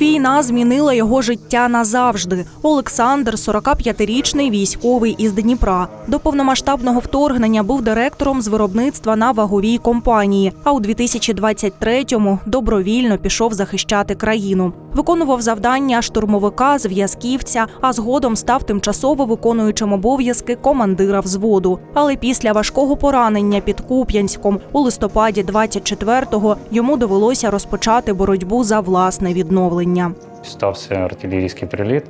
Війна змінила його життя назавжди. Олександр, 45-річний військовий із Дніпра. До повномасштабного вторгнення був директором з виробництва на ваговій компанії. А у 2023-му добровільно пішов захищати країну. Виконував завдання штурмовика, зв'язківця, а згодом став тимчасово виконуючим обов'язки командира взводу. Але після важкого поранення під Куп'янськом у листопаді 24-го йому довелося розпочати боротьбу за власне відновлення. Стався артилерійський приліт,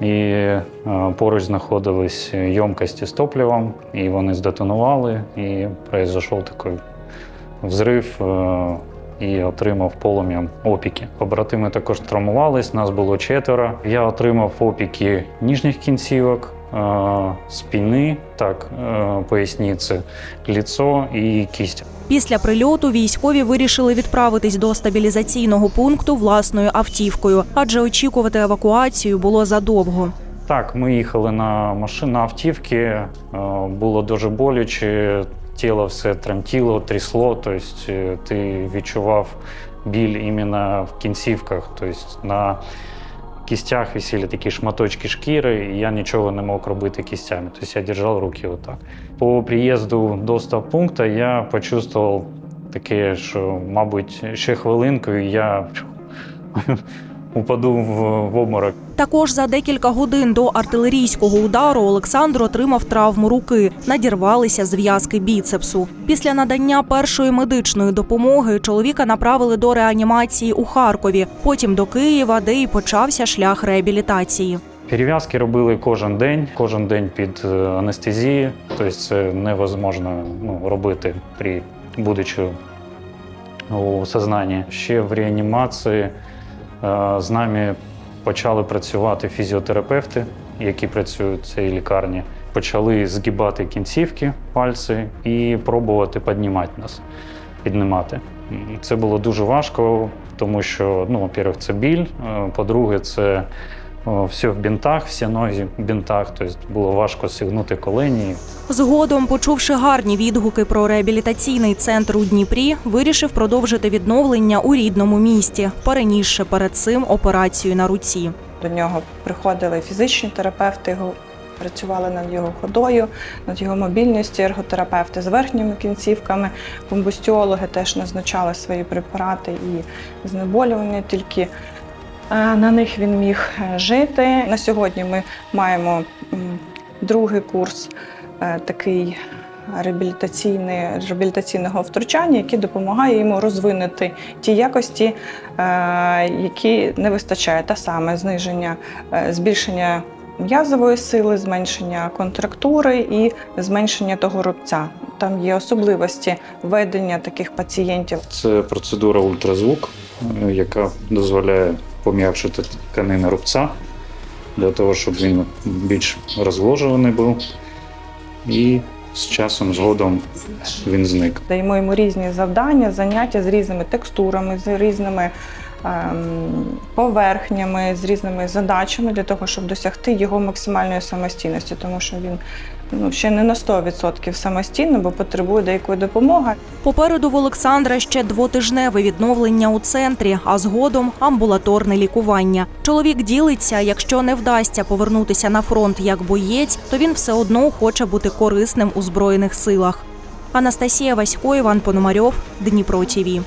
і е, поруч знаходились ємкості з топливом, і вони здетонували, і пройшов такий взрив. е, І отримав полум'ям опіки. Побратими також травмувались, нас було четверо. Я отримав опіки ніжніх кінцівок, спини, так, е, поясниці, ліцо і кість. Після прильоту військові вирішили відправитись до стабілізаційного пункту власною автівкою, адже очікувати евакуацію було задовго. Так, ми їхали на машині, на автівки. е, Було дуже боляче, тіло все тремтіло, трясло. Тобто е, ти відчував біль іменно в кінцівках. Тобто на кістях висіли такі шматочки шкіри, і я нічого не мог робити кістями. Тобто я держав руки отак. По приїзду до стаб-пункту я почувствував таке, що, мабуть, ще хвилинку, і я упаду в, обморок. Також за декілька годин до артилерійського удару Олександр отримав травму руки, надірвалися зв'язки біцепсу. Після надання першої медичної допомоги чоловіка направили до реанімації у Харкові, потім до Києва, де і почався шлях реабілітації. Перев'язки робили кожен день, кожен день під е, анестезією. Тобто це невозможно ну, робити при будучи у сознанні. Ще в реанімації з нами почали працювати фізіотерапевти, які працюють в цій лікарні. Почали згибати кінцівки, пальці і пробувати піднімати нас, піднімати. Це було дуже важко, тому що, ну, во-первых, це біль, е, по-друге, це все в бінтах, всі ноги в бінтах, тобто було важко сігнути колені. Згодом, почувши гарні відгуки про реабілітаційний центр у Дніпрі, вирішив продовжити відновлення у рідному місті, перенісши перед цим операцію на руці. До нього приходили фізичні терапевти, працювали над його ходою, над його мобільністю, ерготерапевти з верхніми кінцівками, комбустіологи теж назначали свої препарати і знеболювання, тільки на них він міг е, жити. На сьогодні ми маємо другий курс е, такий реабілітаційного втручання, який допомагає йому розвинути ті якості, е, які не вистачає, та саме зниження, е, збільшення м'язової сили, зменшення контрактури і зменшення того рубця. Там є особливості ведення таких пацієнтів. Це процедура ультразвук, е, яка дозволяє пом'якшити тканини рубця для того, щоб він більш розложений був. І з часом згодом він зник. Даємо йому різні завдання, заняття з різними текстурами, з різними ем, поверхнями, з різними задачами для того, щоб досягти його максимальної самостійності, тому що він ну, ще не на 100% самостійно, бо потребує деякої допомоги. Попереду в Олександра ще двотижневе відновлення у центрі, а згодом амбулаторне лікування. Чоловік ділиться, якщо не вдасться повернутися на фронт як боєць, то він все одно хоче бути корисним у збройних силах. Анастасія Васько, Іван Пономарьов, Дніпро ТІВІ.